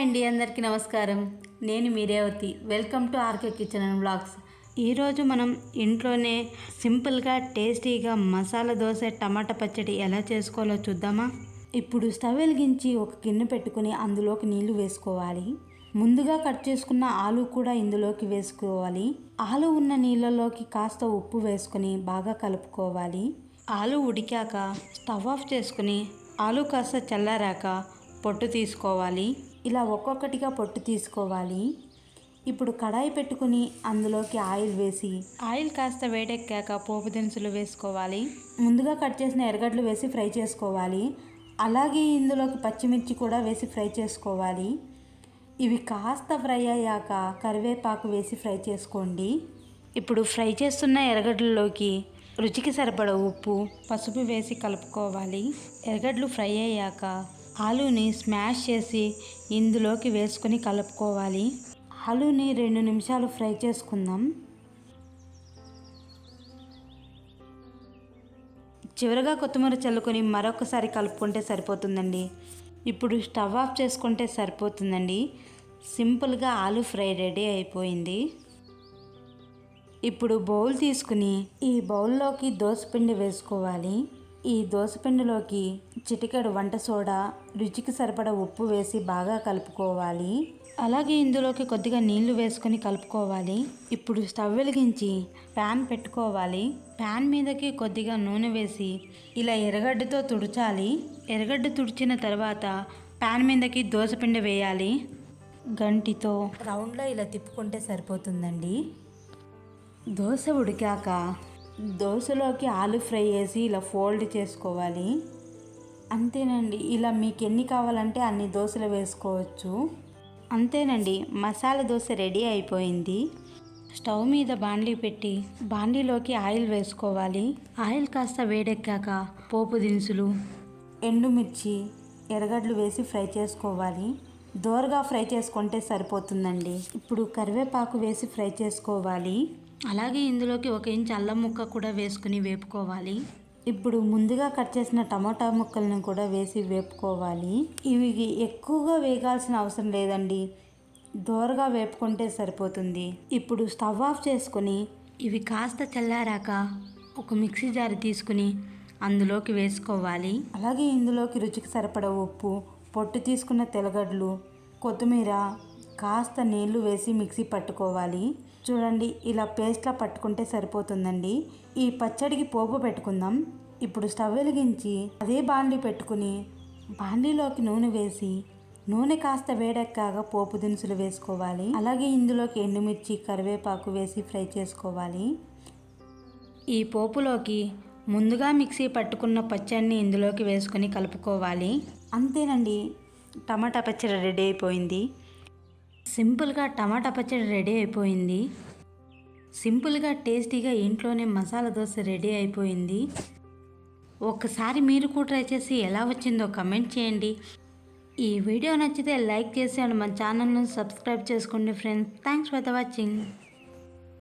అండి అందరికీ నమస్కారం. నేను మీరేవతి welcome to RK kitchen and blogs. ఈరోజు మనం ఇంట్లోనే సింపుల్గా టేస్టీగా మసాలా దోశ టమాటా పచ్చడి ఎలా చేసుకోవాలో చూద్దామా? ఇప్పుడు స్టవ్ వెలిగించి ఒక గిన్నె పెట్టుకుని అందులోకి నీళ్ళు వేసుకోవాలి. ముందుగా కట్ చేసుకున్న ఆలు కూడా ఇందులోకి వేసుకోవాలి. ఆలు ఉన్న నీళ్ళలోకి కాస్త ఉప్పు వేసుకొని బాగా కలుపుకోవాలి. ఆలు ఉడికాక స్టవ్ ఆఫ్ చేసుకుని ఆలు కాస్త చల్లారాక పొట్టు తీసుకోవాలి. ఇలా ఒక్కొక్కటిగా పొట్టు తీసుకోవాలి. ఇప్పుడు కడాయి పెట్టుకుని అందులోకి ఆయిల్ వేసి ఆయిల్ కాస్త వేడెక్కాక పోపు దినుసులు వేసుకోవాలి. ముందుగా కట్ చేసిన ఎర్రగడ్డలు వేసి ఫ్రై చేసుకోవాలి. అలాగే ఇందులోకి పచ్చిమిర్చి కూడా వేసి ఫ్రై చేసుకోవాలి. ఇవి కాస్త ఫ్రై అయ్యాక కరివేపాకు వేసి ఫ్రై చేసుకోండి. ఇప్పుడు ఫ్రై చేస్తున్న ఎర్రగడ్డల్లోకి రుచికి సరిపడ ఉప్పు పసుపు వేసి కలుపుకోవాలి. ఎర్రగడ్డలు ఫ్రై అయ్యాక ఆలూని స్మాష్ చేసి ఇందులోకి వేసుకొని కలుపుకోవాలి. ఆలూని రెండు నిమిషాలు ఫ్రై చేసుకుందాం. చివరగా కొత్తిమీర చల్లుకొని మరొకసారి కలుపుకుంటే సరిపోతుందండి. ఇప్పుడు స్టవ్ ఆఫ్ చేసుకుంటే సరిపోతుందండి. సింపుల్గా ఆలు ఫ్రై రెడీ అయిపోయింది. ఇప్పుడు బౌల్ తీసుకుని ఈ బౌల్లోకి దోసపిండి వేసుకోవాలి. ఈ దోసపిండిలోకి చిటికెడు వంట సోడా రుచికి సరిపడ ఉప్పు వేసి బాగా కలుపుకోవాలి. అలాగే ఇందులోకి కొద్దిగా నీళ్ళు వేసుకొని కలుపుకోవాలి. ఇప్పుడు స్టవ్ వెలిగించి ప్యాన్ పెట్టుకోవాలి. ప్యాన్ మీదకి కొద్దిగా నూనె వేసి ఇలా ఎర్రగడ్డతో తుడచాలి. ఎర్రగడ్డ తుడిచిన తర్వాత ప్యాన్ మీదకి దోసపిండి వేయాలి. గంటితో రౌండ్లో ఇలా తిప్పుకుంటే సరిపోతుందండి. దోశ ఉడికాక దోశలోకి ఆలు ఫ్రై చేసి ఇలా ఫోల్డ్ చేసుకోవాలి. అంతేనండి ఇలా మీకు ఎన్ని కావాలంటే అన్ని దోశలు వేసుకోవచ్చు. అంతేనండి మసాలా దోశ రెడీ అయిపోయింది. స్టవ్ మీద బాండీ పెట్టి బాండీలోకి ఆయిల్ వేసుకోవాలి. ఆయిల్ కాస్త వేడెక్కాక పోపు దినుసులు ఎండుమిర్చి ఎర్రగడ్డలు వేసి ఫ్రై చేసుకోవాలి. దోరగా ఫ్రై చేసుకుంటే సరిపోతుందండి. ఇప్పుడు కరివేపాకు వేసి ఫ్రై చేసుకోవాలి. అలాగే ఇందులోకి ఒక ఇంచు అల్లం ముక్క కూడా వేసుకుని వేపుకోవాలి. ఇప్పుడు ముందుగా కట్ చేసిన టమాటా ముక్కలను కూడా వేసి వేపుకోవాలి. ఇవి ఎక్కువగా వేగాల్సిన అవసరం లేదండి. దోరగా వేపుకుంటే సరిపోతుంది. ఇప్పుడు స్టవ్ ఆఫ్ చేసుకొని ఇవి కాస్త చల్లారాక ఒక మిక్సీ జార్ తీసుకుని అందులోకి వేసుకోవాలి. అలాగే ఇందులోకి రుచికి సరిపడ ఉప్పు పొట్టు తీసుకున్న తెల్లగడ్డలు కొత్తిమీర కాస్త నీళ్ళు వేసి మిక్సీ పట్టుకోవాలి. చూడండి ఇలా పేస్ట్లా పట్టుకుంటే సరిపోతుందండి. ఈ పచ్చడికి పోపు పెట్టుకుందాం. ఇప్పుడు స్టవ్ వెలిగించి అదే బాండీ పెట్టుకుని బాండీలోకి నూనె వేసి నూనె కాస్త వేడెక్కాక పోపు దినుసులు వేసుకోవాలి. అలాగే ఇందులోకి ఎండుమిర్చి కరివేపాకు వేసి ఫ్రై చేసుకోవాలి. ఈ పోపులోకి ముందుగా మిక్సీ పట్టుకున్న పచ్చడిని ఇందులోకి వేసుకొని కలుపుకోవాలి. అంతేనండి టమాటా పచ్చడి రెడీ అయిపోయింది. సింపుల్గా టమాటా పచ్చడి రెడీ అయిపోయింది. సింపుల్గా టేస్టీగా ఇంట్లోనే మసాలా దోశ రెడీ అయిపోయింది. ఒక్కసారి మీరు కూడా ట్రై చేసి ఎలా వచ్చిందో కమెంట్ చేయండి. ఈ వీడియో నచ్చితే లైక్ చేసి అండ్ మన ఛానల్ను సబ్స్క్రైబ్ చేసుకోండి friends. Thanks for the watching.